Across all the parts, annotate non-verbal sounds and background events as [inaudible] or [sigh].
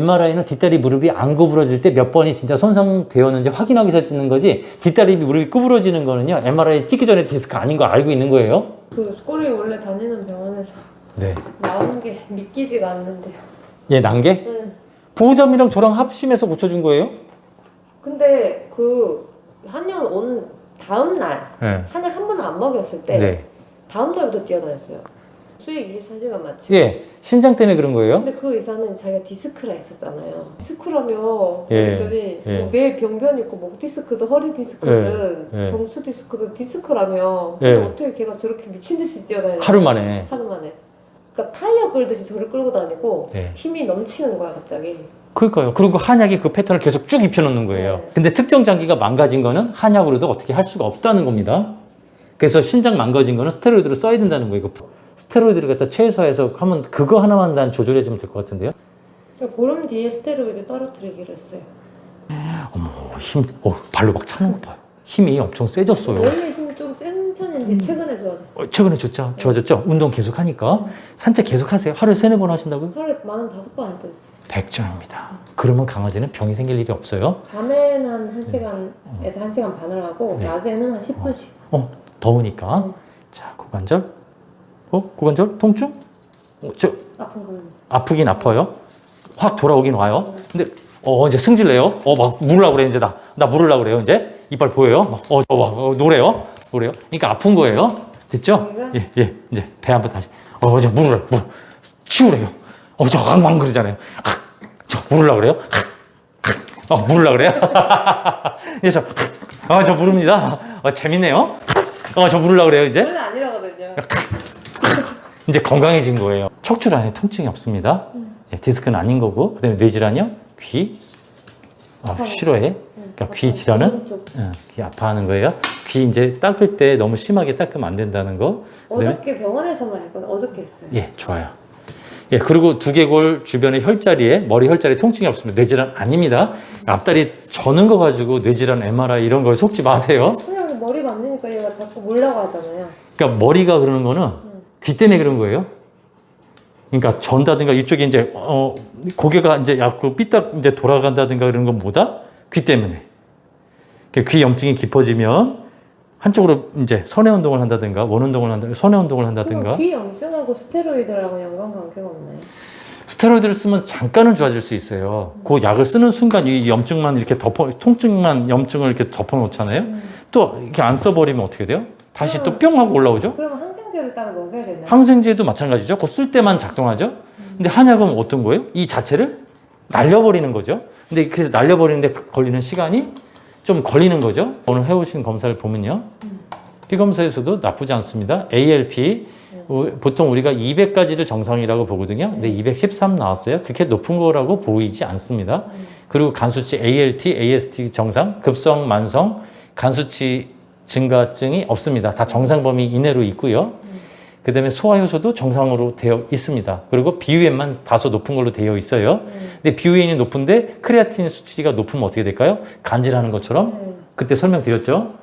MRI는 뒷다리 무릎이 안 구부러질 때 몇 번이 진짜 손상되었는지 확인하기 위해서 찍는 거지 뒷다리 무릎이 구부러지는 거는요 MRI 찍기 전에 디스크 아닌 거 알고 있는 거예요. 그 꼬리 원래 다니는 병원에서 네. 나온 게 믿기지가 않는데요. 얘 난게 응. 보호자님이랑 저랑 합심해서 고쳐준 거예요? 근데 그 한년 온 다음 날 네. 한약 한 번도 안 먹였을 때 네. 다음 달부터 뛰어다녔어요. 수익 24시간 마치고. 예, 신장 때문에 그런 거예요? 근데 그 의사는 자기가 디스크라 했었잖아요. 디스크라며 예, 그랬더니 예. 뭐 뇌 병변 있고 목 디스크도 허리 디스크든 예, 예. 경수 디스크도 디스크라며. 예. 근데 어떻게 걔가 저렇게 미친 듯이 뛰어다니냐? 하루 만에. 하루 만에. 그러니까 타이어 끌듯이 저를 끌고 다니고 예. 힘이 넘치는 거야 갑자기. 그러니까요. 그리고 한약이 그 패턴을 계속 쭉 입혀놓는 거예요. 네. 근데 특정 장기가 망가진 거는 한약으로도 어떻게 할 수가 없다는 겁니다. 그래서 신장 망가진 거는 스테로이드를 써야 된다는 거예요. 그 스테로이드를 갖다 최소화해서 하면 그거 하나만 난 조절해 주면 될 것 같은데요. 그러니까 보름 뒤에 스테로이드 떨어뜨리기로 했어요. 어, 힘, 어, 발로 막 차는 거 봐요. 힘이 엄청 세졌어요. 원래 힘이 좀센 편인지 최근에 좋아졌어요. 어, 최근에 좋죠. 좋아졌죠. 운동 계속 하니까 산책 계속 하세요. 하루에 세네 번 하신다고요? 하루에 만원 다섯 번할때 있어요. 100점입니다. 그러면 강아지는 병이 생길 일이 없어요. 밤에는 한 1시간에서 1시간 반을 하고 네. 낮에는 한 10분씩. 어, 더우니까. 음. 자, 고관절. 어, 고관절 통증? 어, 저 아픈 거는. 아프긴 아파요. 확 돌아오긴 와요. 근데 어 이제 승질내요. 어막 물으려고 그래 이제 나. 나 물으려고 그래요 이제. 이빨 보여요. 막, 어, 어, 막, 어 노래요. 노래요. 그러니까 아픈 거예요. 됐죠? 예, 예. 이제 배 한번 다시. 어 이제 물으래. 물. 치우래요. 어 저 앙망 그러잖아요. 아, 저 물으려고 그래요. 아, 어 물으려고 그래요. [laughs] 그래서 아저 물읍니다. 어, 재밌네요. 어 저 물으려고 그래요 이제. 원래 아니라거든요. 이제 건강해진 거예요. 척추 안에 통증이 없습니다. 예, 디스크는 아닌 거고, 그다음에 뇌질환이요? 귀. 아. 싫어해. 그러니까 귀 질환은 오른쪽. 어, 귀 아파하는 거예요. 귀 이제 닦을 때 너무 심하게 닦으면 안 된다는 거. 그다음에 어저께 병원에서만 했거든. 어저께 했어요. 예, 좋아요. 예, 그리고 두개골 주변의 혈자리에 머리 혈자리 통증이 없습니다. 뇌질환 아닙니다. 앞다리 저는 거 가지고 뇌질환 MRI 이런 거에 속지 마세요. 그냥 머리 만지니까 얘가 자꾸 물라고 하잖아요. 그러니까 머리가 그러는 거는 귀 때문에 그런 거예요. 그러니까 전다든가 이쪽에 이제 어 고개가 이제 약간 삐딱 이제 돌아간다든가 그런 건 뭐다? 귀 때문에. 그러니까 귀 염증이 깊어지면 한쪽으로 이제 선의 운동을 한다든가 원 운동을 한다 선의 운동을 한다든가 귀 염증하고 스테로이드랑은 연관 관계가 없나요? 스테로이드를 쓰면 잠깐은 좋아질 수 있어요. 그 약을 쓰는 순간 이 염증만 이렇게 덮어 통증만 염증을 이렇게 덮어 놓잖아요. 또 이렇게 안 써버리면 어떻게 돼요? 다시 또 뿅 하고 올라오죠. 항생제를 따로 먹여야겠나요? 항생제도 마찬가지죠. 그거 쓸 때만 작동하죠. 근데 한약은 어떤 거예요? 이 자체를 날려버리는 거죠. 근데 그래서 날려버리는데 걸리는 시간이 좀 걸리는 거죠. 오늘 해오신 검사를 보면요. 피 검사에서도 나쁘지 않습니다. ALP 우- 보통 우리가 200까지를 정상이라고 보거든요. 근데 213 나왔어요. 그렇게 높은 거라고 보이지 않습니다. 그리고 간 수치 ALT, AST 정상, 급성, 만성, 간 수치 증가증이 없습니다. 다 정상 범위 이내로 있고요. 그 다음에 소화 효소도 정상으로 되어 있습니다. 그리고 비유엔만 다소 높은 걸로 되어 있어요. 근데 비유엔이 높은데 크레아틴 수치가 높으면 어떻게 될까요? 간질하는 것처럼 네. 그때 설명드렸죠.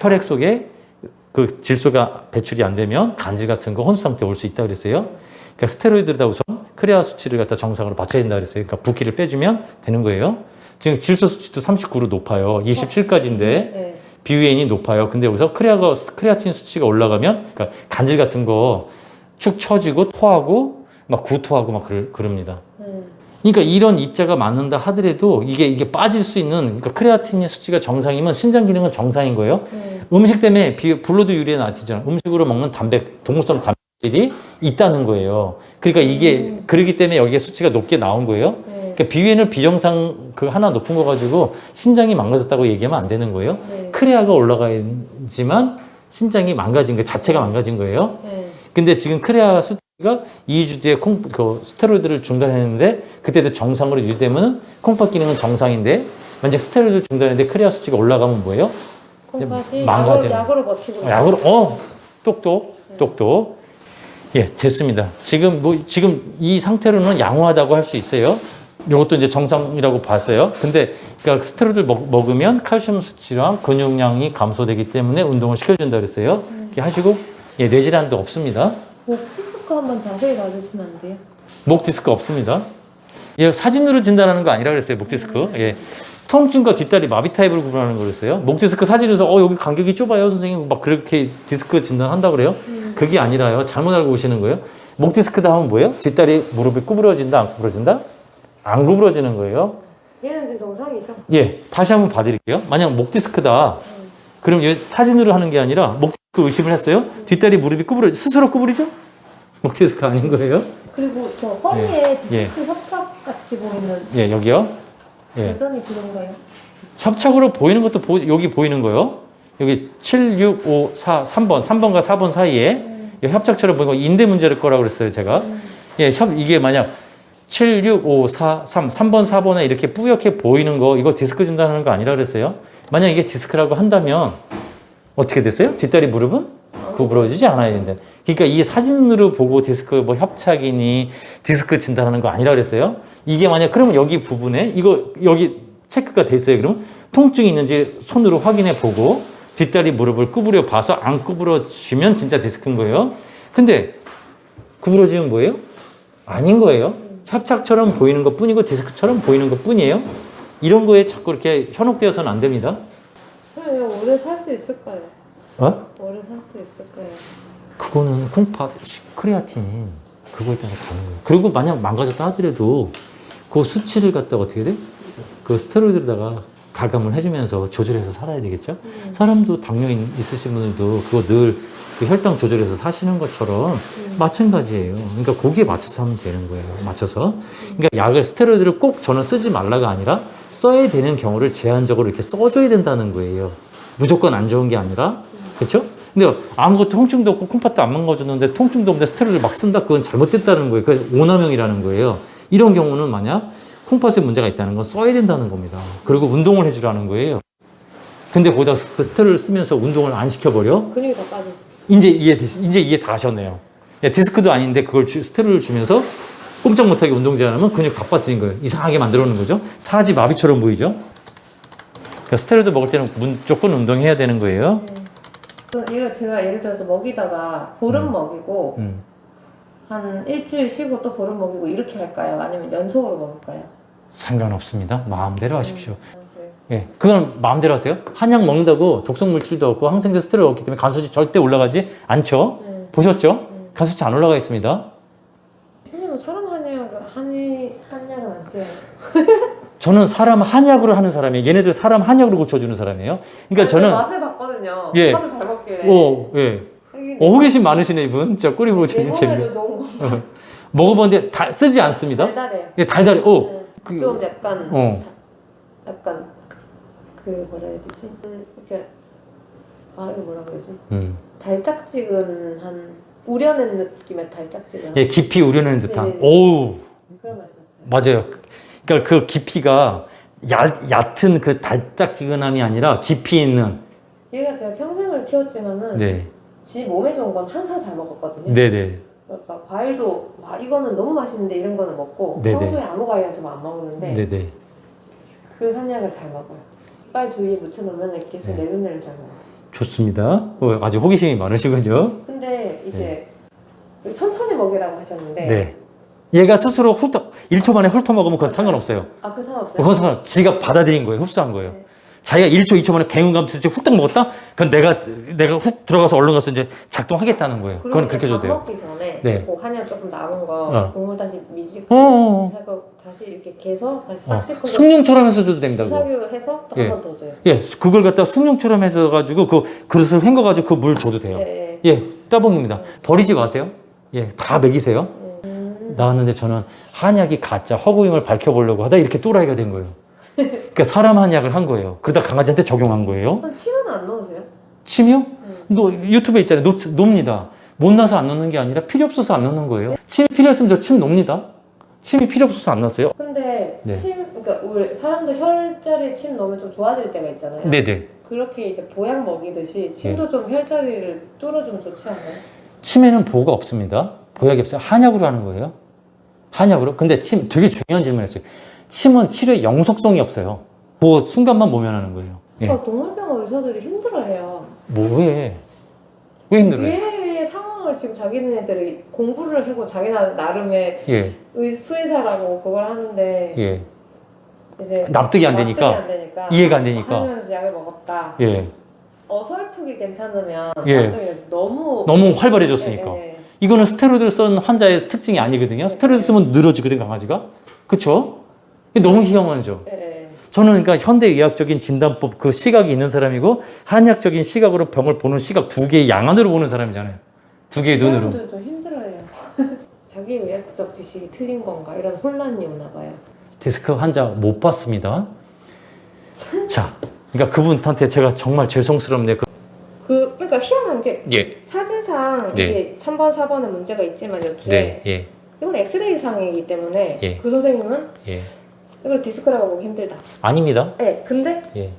혈액 속에 그 질소가 배출이 안 되면 간질 같은 거 혼수 상태 올 수 있다 그랬어요. 그러니까 스테로이드다 우선 크레아 수치를 갖다 정상으로 맞춰야 된다 그랬어요. 그러니까 붓기를 빼주면 되는 거예요. 지금 질소 수치도 39로 높아요. 27까지인데 네. 비유엔이 높아요. 근데 여기서 크레아가 크레아틴 수치가 올라가면 그러니까 간질 같은 거 축 처지고 토하고 막 구토하고 막 그러, 그럽니다. 음. 그러니까 이런 입자가 맞는다 하더라도 이게 이게 빠질 수 있는 그러니까 크레아틴 수치가 정상이면 신장 기능은 정상인 거예요. 음. 음식 때문에 비, 블루드 유리에 나티잖아. 음식으로 먹는 단백 동물성 단백질이 있다는 거예요. 그러니까 이게 그러기 때문에 여기에 수치가 높게 나온 거예요. 네. 그러니까 비위에는 비정상 그 하나 높은 거 가지고 신장이 망가졌다고 얘기하면 안 되는 거예요. 네. 크레아가 올라가지만 신장이 망가진 거 자체가 망가진 거예요. 네. 근데 지금 크레아 수치가 2주 뒤에 콩, 그 스테로이드를 중단했는데 그때도 정상으로 유지되면 콩팥 기능은 정상인데 만약 스테로이드를 중단했는데 크레아 수치가 올라가면 뭐예요? 콩팥이 망가져요. 약으로, 약으로 버티고 약으로 어 똑똑 똑똑 예 됐습니다. 지금 뭐 지금 이 상태로는 양호하다고 할 수 있어요. 이것도 이제 정상이라고 봤어요. 근데 그러니까 스테로이드를 먹, 먹으면 칼슘 수치랑 근육량이 감소되기 때문에 운동을 시켜준다 그랬어요. 이렇게 하시고 예 뇌질환도 없습니다. 목 디스크 한번 자세히 봐주시면 안 돼요? 목 디스크 없습니다. 예, 사진으로 진단하는 거 아니라 그랬어요. 목 디스크. 예. 통증과 뒷다리 마비 타입으로 구분하는 거였어요. 목 디스크 사진에서 어 여기 간격이 좁아요, 선생님. 막 그렇게 디스크 진단한다 그래요. 그게 아니라요. 잘못 알고 오시는 거예요. 목 디스크다 하면 뭐예요? 뒷다리 무릎이 구부러진다, 안 구부러진다? 안 구부러지는 거예요. 얘는 지금 정상이죠? 예, 다시 한번 봐드릴게요. 만약 목 디스크다. 그럼 얘 사진으로 하는 게 아니라 목 디스크 의심을 했어요. 뒷다리 무릎이 구부러 스스로 구부리죠? 목 디스크 아닌 거예요? 그리고 저 허리에 예. 디스크 협착 같이 보이는 예, 여기요. 예. 여전히 그런가요? 협착으로 보이는 것도 보, 여기 보이는 거요. 여기 7, 6, 5, 4, 3번, 3번과 4번 사이에 이 협착처럼 보이는 거 인대 문제일 거라고 그랬어요, 제가. 예, 협, 이게 만약 7, 6, 5, 4, 3, 3번, 4번에 이렇게 뿌옇게 보이는 거, 이거 디스크 진단하는 거 아니라 그랬어요. 만약 이게 디스크라고 한다면 어떻게 됐어요? 뒷다리 무릎은 구부러지지 않아야 된다. 그러니까 이 사진으로 보고 디스크 뭐 협착이니 디스크 진단하는 거 아니라 그랬어요. 이게 만약 그러면 여기 부분에 이거 여기 체크가 돼 있어요. 그럼 통증이 있는지 손으로 확인해 보고 뒷다리 무릎을 구부려 봐서 안 구부러지면 진짜 디스크인 거예요. 근데 구부러지면 뭐예요? 아닌 거예요. 협착처럼 보이는 것 뿐이고 디스크처럼 보이는 것 뿐이에요. 이런 거에 자꾸 이렇게 현혹되어서는 안 됩니다. 이거 오래 살 수 있을까요? 어? 오래 살 수 있을까요? 그거는 콩팥, 크레아틴 그거에 따라 다른 거예요. 그리고 만약 망가졌다 하더라도 그 수치를 갖다가 어떻게 돼? 그 스테로이드에다가 가감을 해주면서 조절해서 살아야 되겠죠? 사람도 당뇨 있- 있으신 분들도 그거 늘 그 혈당 조절해서 사시는 것처럼 마찬가지예요. 그러니까 거기에 맞춰서 하면 되는 거예요. 맞춰서. 그러니까 약을 스테로이드를 꼭 저는 쓰지 말라가 아니라 써야 되는 경우를 제한적으로 이렇게 써줘야 된다는 거예요. 무조건 안 좋은 게 아니라 그렇죠? 근데 아무것도 통증도 없고 콩팥도 안 망가졌는데 통증도 없는데 스테로이드를 막 쓴다 그건 잘못됐다는 거예요. 그 오남용이라는 거예요. 이런 경우는 만약 콩팥에 문제가 있다는 건 써야 된다는 겁니다. 그리고 운동을 해주라는 거예요. 근데 거기다 그 스테로이드를 쓰면서 운동을 안 시켜버려? 근육이 다 빠졌어. 이제 이해 이제 이해 다 하셨네요. 예, 디스크도 아닌데 그걸 주- 스테로이드를 주면서 꼼짝 못하게 운동 제한하면 근육 다 빠뜨린 거예요. 이상하게 만들어 놓은 거죠. 사지 마비처럼 보이죠. 그러니까 스테로이드 먹을 때는 무조건 운동해야 되는 거예요. 그 이거 제가 예를 들어서 먹이다가 보름 먹이고 음. 한 일주일 쉬고 또 보름 먹이고 이렇게 할까요? 아니면 연속으로 먹을까요? 상관없습니다. 마음대로 하십시오. 아, 그래요. 예, 그건 마음대로 하세요. 한약 먹는다고 독성 물질도 없고 항생제 스테로이드 없기 때문에 간수치 절대 올라가지 않죠. 네. 보셨죠? 간수치 안 올라가 있습니다. 선생님 사람 한약 한이 한약은 안 써요. [laughs] 저는 사람 한약으로 하는 사람이에요. 얘네들 사람 한약으로 고쳐주는 사람이에요. 그러니까 저는 맛을 봤거든요. 예. 하도 잘 먹길래. 오, 예. 어, 호기심 많으시네 이분. 진짜 꼬리 보고 내 재밌 재밌. 어. 먹어봤는데 다 쓰지 않습니다. 달달해요. 예, 달달해. 오, 네. 그- 좀 약간 어. 약간 그 뭐라 해야 되지? 음, 이렇게 아 이거 뭐라 그러지? 음. 달짝지근한 우려낸 느낌의 달짝지근. 예, 깊이 우려내는 듯한. 네네네. 오우, 그런 맛이었어요. 맞아요. 그러니까 그 깊이가 얇, 얕은 그 달짝지근함이 아니라 깊이 있는. 얘가 제가 평생을 키웠지만은 네, 지 몸에 좋은 건 항상 잘 먹었거든요. 네, 네. 그러니까 과일도 와 이거는 너무 맛있는데 이런 거는 먹고 네네. 평소에 아무 과일은 좀안 먹는데 네, 네. 그 한약을 잘 먹어요. 이빨 주위에 묻혀놓으면 계속 네. 내눈내를 잘 먹어요. 좋습니다. 어, 아주 호기심이 많으시군요. 근데 이제 천천히 먹이라고 하셨는데 네. 얘가 스스로 훑어, 1초 만에 훑어 먹으면 그건 상관없어요. 아 그 상관없어요? 그건 상관없어요. 지가 받아들인 거예요. 흡수한 거예요. 네. 자기가 1초, 2초 만에 갱응감 수치 훅딱 먹었다? 그건 내가, 내가 훅 들어가서 얼른 가서 이제 작동하겠다는 거예요. 그건 그렇게 줘도 밥 돼요. 먹기 전에 네. 그 한약 조금 남은 거 어. 국물 다시 미지고 어, 어, 어. 다시 이렇게 개서 다시 어. 싹 씻고 숭늉처럼 해서 줘도 된다고. 수사기로 해서 또 예. 한 번 더 줘요. 예, 그걸 갖다 숭늉처럼 해서 가지고 그 그릇을 헹궈 가지고 그 물 줘도 돼요. 예. 예. 예, 따봉입니다. 버리지 마세요. 예, 다 먹이세요. 음. 나왔는데 저는 한약이 가짜 허구임을 밝혀보려고 하다 이렇게 또라이가 된 거예요. 그러니까 사람 한약을 한 거예요. 그러다 강아지한테 적용한 거예요. 침은 안 넣으세요? 침이요? 너 유튜브에 있잖아요. 놓, 놉니다. 못 나서 안 넣는 게 아니라 필요 없어서 안 넣는 거예요. 침이 필요했으면 저 침 놉니다. 침이 필요 없어서 안 넣었어요. 근데 네. 침, 그러니까 우리 사람도 혈자리 침 넣으면 좀 좋아질 때가 있잖아요. 네네. 그렇게 이제 보약 먹이듯이 침도 좀 혈자리를 뚫어주면 좋지 않나요? 침에는 보호가 없습니다. 보약이 없어요. 한약으로 하는 거예요. 한약으로? 근데 침 되게 중요한 질문 했어요. 침은 치료에 영속성이 없어요. 그 순간만 모면하는 거예요. 예. 그러니까 동물병원 의사들이 힘들어해요. 뭐해? 왜 힘들어요? 뇌의 상황을 설명을 지금 자기네들이 공부를 하고 자기나 나름의 예, 의, 수의사라고 그걸 하는데 예, 이제 납득이 안 되니까. 납득이 안 되니까 이해가 안 되니까. 하면서 약을 먹었다. 예. 어설프게 괜찮으면 예. 납득이 너무 너무 활발해졌으니까. 예, 예. 이거는 스테로이드를 쓴 환자의 특징이 아니거든요. 스테로이드 쓰면 늘어지거든 강아지가. 그쵸? 너무 희한하죠. 예, 예. 저는 그러니까 현대의학적인 진단법 그 시각이 있는 사람이고 한의학적인 시각으로 병을 보는 시각 두 개의 양안으로 보는 사람이잖아요. 두 개의 눈으로. 사람들 좀 힘들어해요. [laughs] 자기 의학적 지식이 틀린 건가 이런 혼란이 오나 봐요. 디스크 환자 못 봤습니다. 자, 그러니까 그분한테 제가 정말 죄송스럽네. 그, 그 그러니까 희한한 게 예, 사진상 네. 이게 3번 4번에 문제가 있지만 요즘에 예, 이건 엑스레이 상이기 때문에 예. 그 선생님은 예. 이걸 디스크라고 보기 힘들다. 아닙니다. 네, 근데 예.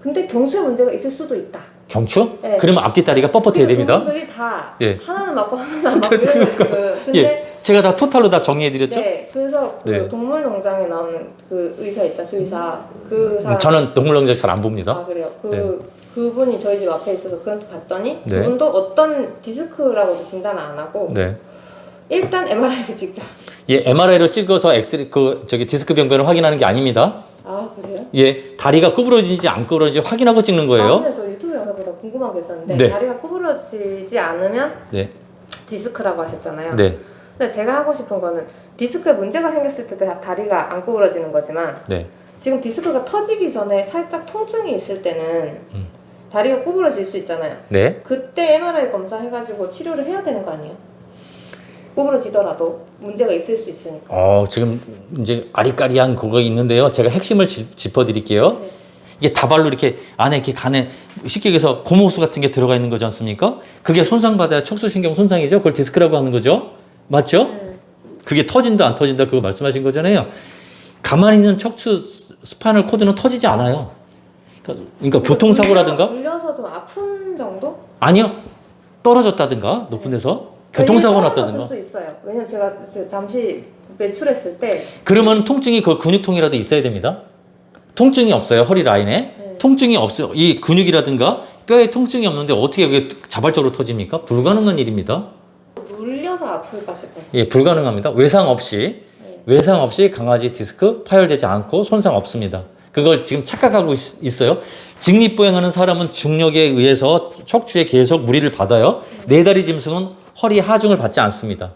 근데 경추에 문제가 있을 수도 있다. 경추? 네. 그러면 앞뒤 다리가 뻣뻣해야 됩니다. 그분들이 다 예. 하나는 맞고 하나는 안 [laughs] 맞고 이런 거 지금. 근데 예, 제가 다 토탈로 다 정리해드렸죠. 네, 그래서 그 네. 동물농장에 나오는 그 의사 있자 수의사 그 사람 저는 동물농장 잘 안 봅니다. 아 그래요. 그 네. 그분이 저희 집 앞에 있어서 그한테 갔더니 네. 그분도 어떤 디스크라고도 진단을 안 하고 네. 일단 MRI를 찍자. 예, MRI로 찍어서 엑스레이 그 저기 디스크 병변을 확인하는 게 아닙니다. 아 그래요? 예, 다리가 구부러지는지 안 구부러지는지 확인하고 찍는 아, 거예요. 근데 저 유튜브 영상 보다 궁금한 게 있었는데 네. 다리가 구부러지지 않으면 네, 디스크라고 하셨잖아요. 네, 근데 제가 하고 싶은 거는 디스크에 문제가 생겼을 때 다- 다리가 안 구부러지는 거지만 네. 지금 디스크가 터지기 전에 살짝 통증이 있을 때는 음. 다리가 구부러질 수 있잖아요. 네. 그때 MRI 검사 해가지고 치료를 해야 되는 거 아니에요? 구부러지더라도 문제가 있을 수 있으니까. 어, 지금 이제 아리까리한 그거 있는데요. 제가 핵심을 짚- 짚어드릴게요. 네. 이게 다발로 이렇게 안에 이렇게 간에 쉽게 얘기해서 고무호수 같은 게 들어가 있는 거지 않습니까? 그게 손상받아야 척수신경 손상이죠. 그걸 디스크라고 하는 거죠. 맞죠? 음. 그게 터진다 안 터진다 그거 말씀하신 거잖아요. 가만히 있는 척추 스- 스파이널 코드는 터지지 않아요. 그러니까 교통사고라든가 울려서 좀 아픈 정도? 아니요 떨어졌다든가 높은 데서 교통사고 났다든가 수 있어요. 왜냐면 제가 잠시 외출했을 때 그러면 통증이 그 근육통이라도 있어야 됩니다. 통증이 없어요 허리 라인에 네. 통증이 없어요 이 근육이라든가 뼈에 통증이 없는데 어떻게 그게 자발적으로 터집니까? 불가능한 일입니다. 울려서 아플까 싶어요. 예 불가능합니다. 외상 없이 네. 외상 없이 강아지 디스크 파열되지 않고 손상 없습니다. 그걸 지금 착각하고 있- 있어요. 직립보행하는 사람은 중력에 의해서 척추에 계속 무리를 받아요. 네 다리 짐승은 허리 하중을 받지 않습니다.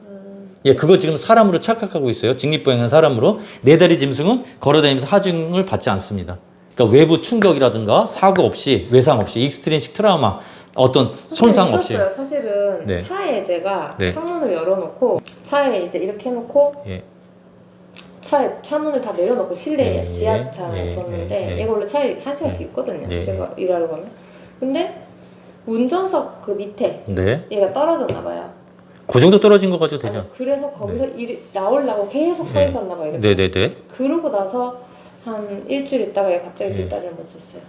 예, 그거 지금 사람으로 착각하고 있어요. 직립보행하는 사람으로 네 다리 짐승은 걸어다니면서 하중을 받지 않습니다. 그러니까 외부 충격이라든가 사고 없이 외상 없이 익스트린식 트라우마 어떤 손상 없이 있었어요. 사실은 네. 차에 제가 네. 창문을 열어놓고 차에 이제 이렇게 해놓고 예, 차에 차문을 다 내려놓고 실내에 예, 지하 주차를 예, 뒀는데 예, 예. 얘가 원래 차에 한 시간씩 있거든요. 네. 제가 일하러 가면. 근데 운전석 그 밑에 네. 얘가 떨어졌나 봐요. 그 정도 떨어진 거 가지고 되지 아니, 그래서 거기서 일 나오려고 계속 서 네. 있었나 봐요. 이렇게. 네네네. 그러고 나서 한 일주일 있다가 얘 갑자기 네. 뒷다리를 못 썼어요.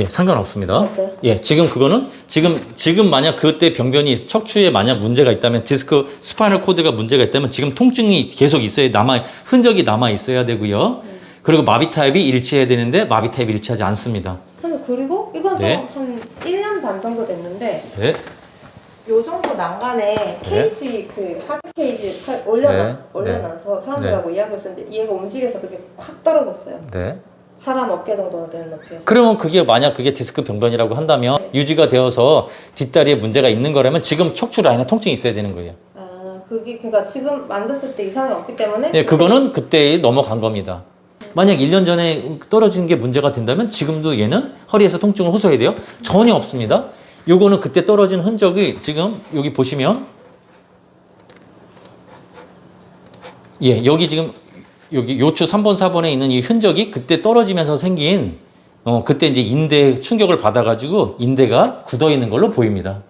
예, 상관없습니다. 없어요? 예, 지금 그거는 지금 지금 만약 그때 병변이 척추에 만약 문제가 있다면 디스크 스파이널 코드가 문제가 있다면 지금 통증이 계속 있어야 남아 흔적이 남아 있어야 되고요. 그리고 마비 타입이 일치해야 되는데 마비 타입이 일치하지 않습니다. 그리고 이건 네. 좀한 1년 반 정도 됐는데 네. 요 정도 난간에 케이지 그 하드 케이지 팔- 올려놔 네. 올려놔서 사람들하고 이야기를 쓰는데 얘가 움직여서 그게 콱 떨어졌어요. 네. 사람 어깨 정도가 되는 높이에서. 그러면 그게 만약 그게 디스크 병변이라고 한다면 유지가 되어서 뒷다리에 문제가 있는 거라면 지금 척추 라인에 통증이 있어야 되는 거예요. 아 그게 그러니까 지금 만졌을 때 이상이 없기 때문에 예, 그거는 그때 넘어간 겁니다. 만약 1년 전에 떨어진 게 문제가 된다면 지금도 얘는 허리에서 통증을 호소해야 돼요? 전혀 없습니다. 요거는 그때 떨어진 흔적이 지금 여기 보시면 예, 여기 지금 여기 요추 3번 4번에 있는 이 흔적이 그때 떨어지면서 생긴 어 그때 이제 인대 충격을 받아 가지고 인대가 굳어 있는 걸로 보입니다.